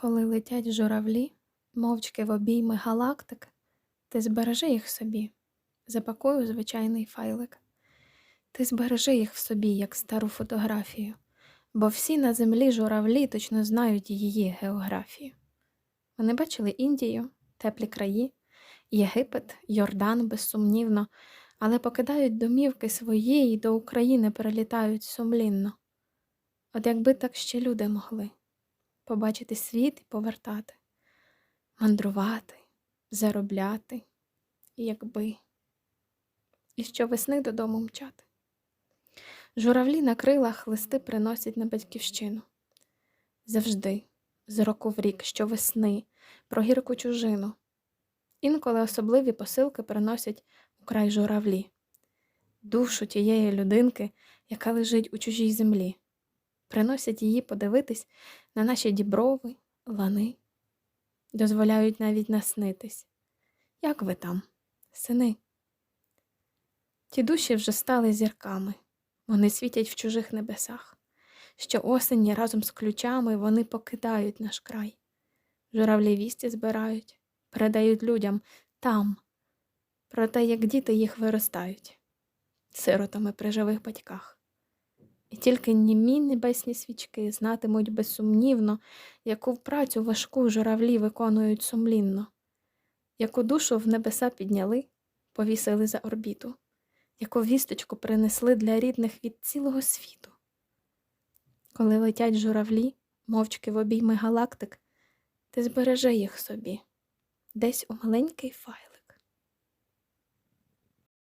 Коли летять журавлі, мовчки в обійми галактик, ти збережи їх собі, запакуй звичайний файлик. Ти збережи їх в собі, як стару фотографію, бо всі на землі журавлі точно знають її географію. Вони бачили Індію, теплі краї, Єгипет, Йордан, безсумнівно, але покидають домівки свої і до України перелітають сумлінно. От якби так ще люди могли побачити світ і повертати, мандрувати, заробляти, якби, і щовесни додому мчати. Журавлі на крилах листи приносять на батьківщину. Завжди, з року в рік, щовесни, про гірку чужину. Інколи особливі посилки приносять у край журавлі, душу тієї людинки, яка лежить у чужій землі. Приносять її подивитись на наші діброви, лани, дозволяють навіть наснитись. Як ви там, сини? Ті душі вже стали зірками, вони світять в чужих небесах. Що осені разом з ключами вони покидають наш край. Журавлі вісті збирають, передають людям там, про те, як діти їх виростають, сиротами при живих батьках. Тільки німі небесні свічки знатимуть безсумнівно, яку працю важку журавлі виконують сумлінно, яку душу в небеса підняли, повісили за орбіту, яку вісточку принесли для рідних від цілого світу. Коли летять журавлі, мовчки в обійми галактик, ти збережи їх собі, десь у маленький файл.